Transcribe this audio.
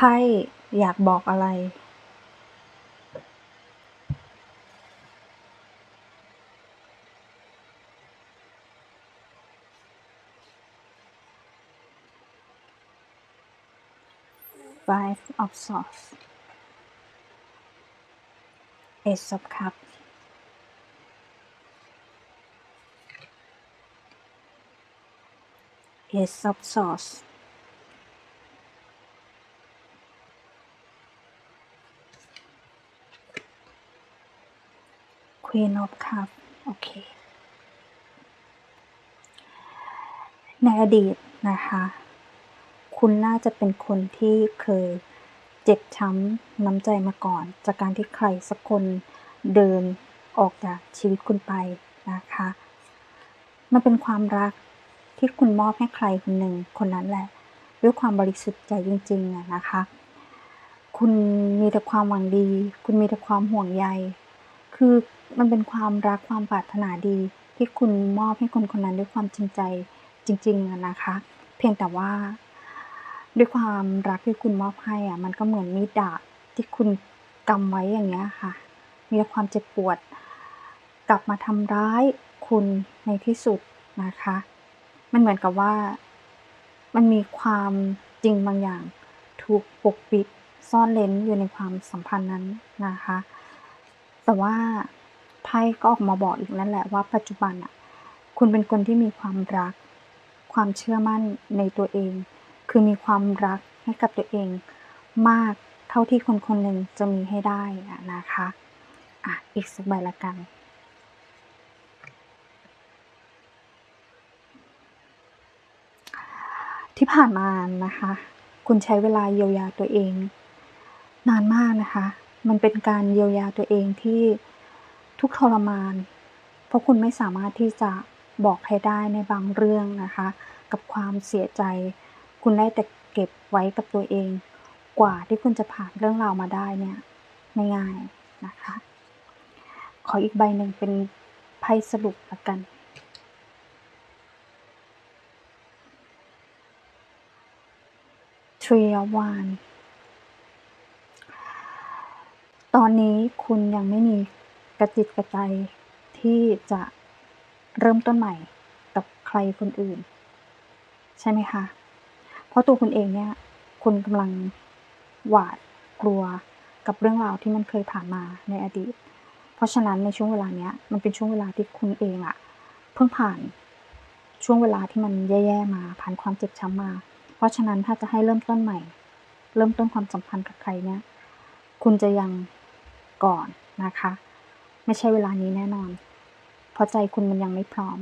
ไพ่อยากบอกอะไร Five of Swords Ace of Cups Ace of Swords Queen of Cups โอเค ในอดีตนะคะ คุณน่าจะเป็นคนที่เคยเจ็บช้ำน้ำใจมาก่อน จากการที่ใครสักคนเดินออกจากชีวิตคุณไปนะคะ มันเป็นความรักที่คุณมอบให้ใครคนหนึ่งคนนั้นแหละ ด้วยความบริสุทธิ์ใจจริงๆนะคะ คุณมีแต่ความหวังดี คุณมีแต่ความห่วงใย คือมันเป็นความรักความปรารถนาดีที่คุณมอบให้คนคนนั้นด้วยความจริงใจจริงๆนะคะ เพียงแต่ว่าด้วยความรักที่คุณมอบให้อะมันก็เหมือนมีดดาบที่คุณกำไว้อย่างเงี้ยค่ะ มีแต่ความเจ็บปวด กลับมาทำร้ายคุณในที่สุดนะคะ มันเหมือนกับว่ามันมีความจริงบางอย่าง ถูกปกปิดซ่อนเร้นอยู่ในความสัมพันธ์นั้นนะคะ แต่ว่าไพ่ก็ออกมาบอกอีกนั่นแหละว่าปัจจุบันอะ คุณเป็นคนที่มีความรัก ความเชื่อมั่นในตัวเอง คือมีความรักให้กับตัวเองมากเท่าที่คนคนหนึ่งจะมีให้ได้นะคะอะอีกสักใบละกันที่ผ่านมานะคะ คุณใช้เวลาเยียวยาตัวเอง นานมากนะคะ มันเป็นการเยียวยาตัวเองที่ทุกทรมาน เพราะคุณไม่สามารถที่จะบอกใครได้ในบางเรื่องนะคะ กับความเสียใจ คุณได้แต่เก็บไว้กับตัวเอง กว่าที่คุณจะผ่านเรื่องราวมาได้เนี่ยไม่ง่ายนะคะ ขออีกใบหนึ่งเป็นไพ่สรุปละกัน Three of Wands ตอนนี้คุณยังไม่มีกระจิตกระใจที่จะเริ่มต้นใหม่กับใครคนอื่น ใช่ไหมคะ เพราะตัวคุณเองเนี่ย คุณกำลังหวาดกลัวกับเรื่องราวที่มันเคยผ่านมาในอดีต เพราะฉะนั้นในช่วงเวลาเนี้ยมันเป็นช่วงเวลาที่คุณเองอะเพิ่งผ่านช่วงเวลาที่มันแย่ๆมา ผ่านความเจ็บช้ำมา เพราะฉะนั้นถ้าจะให้เริ่มต้นใหม่ เริ่มต้นความสัมพันธ์กับใครเนี่ย คุณจะยัง ก่อนนะคะ ไม่ใช่เวลานี้แน่นอน เพราะใจคุณมันยังไม่พร้อม